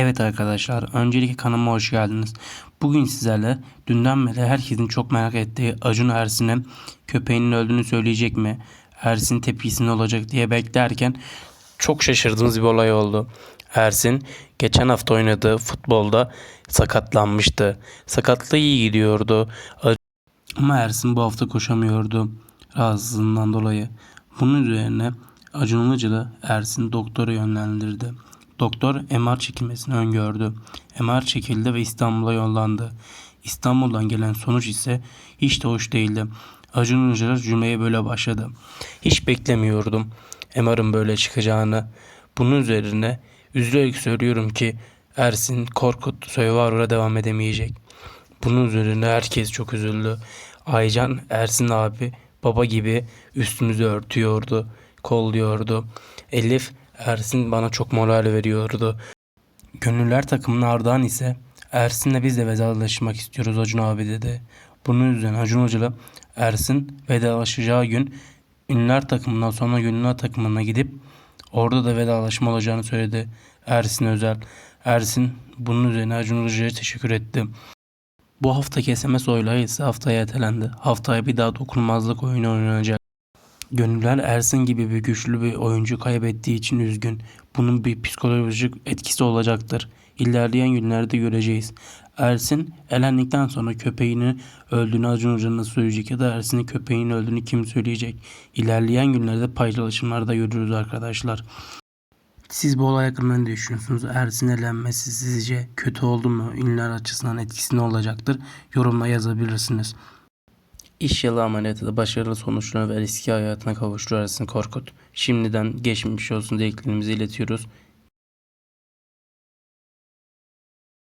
Evet arkadaşlar, öncelikle kanalıma hoş geldiniz. Bugün sizlerle dünden beri herkesin çok merak ettiği Acun Ersin'in köpeğinin öldüğünü söyleyecek mi? Ersin tepkisi ne olacak diye beklerken çok şaşırdığımız bir olay oldu. Ersin geçen hafta oynadığı futbolda sakatlanmıştı. Sakatlığı iyi gidiyordu. Ama Ersin bu hafta koşamıyordu rahatsızlığından dolayı. Bunun üzerine Acun Ilıcalı Ersin doktora yönlendirdi. Doktor MR çekilmesini öngördü. MR çekildi ve İstanbul'a yollandı. İstanbul'dan gelen sonuç ise hiç de hoş değildi. Acun Ilıcalı cümleye böyle başladı. Hiç beklemiyordum MR'ın böyle çıkacağını. Bunun üzerine üzülerek söylüyorum ki Ersin Korkut Survivor'a devam edemeyecek. Bunun üzerine herkes çok üzüldü. Aycan Ersin abi baba gibi üstümüzü örtüyordu, kolluyordu. Elif Ersin bana çok moral veriyordu. Gönüller takımının ardından ise Ersin'le biz de vedalaşmak istiyoruz Acun abi dedi. Bunun üzerine Acun Hocalı Ersin vedalaşacağı gün ünlüler takımından sonra gönüller takımına gidip orada da vedalaşma olacağını söyledi. Ersin Özel. Ersin bunun üzerine Acun Hoca'ya teşekkür etti. Bu haftaki SMS oyları ise haftaya ertelendi. Haftaya bir daha dokunulmazlık oyunu oynanacak. Gönüller Ersin gibi bir güçlü bir oyuncu kaybettiği için üzgün. Bunun bir psikolojik etkisi olacaktır. İlerleyen günlerde göreceğiz. Ersin elendikten sonra köpeğini öldüğünü Acun Hoca nasıl söyleyecek ya da Ersin'in köpeğinin öldüğünü kim söyleyecek? İlerleyen günlerde paylaşımlarda görürüz arkadaşlar. Siz bu olay hakkında ne düşünüyorsunuz? Ersin elenmesi sizce kötü oldu mu? Ünlüler açısından etkisi ne olacaktır? Yorumla yazabilirsiniz. İş yılı ameliyatı da başarılı sonuçlarına ve eski hayatına kavuştu Ersin Korkut. Şimdiden geçmiş olsun dileklerimizi iletiyoruz.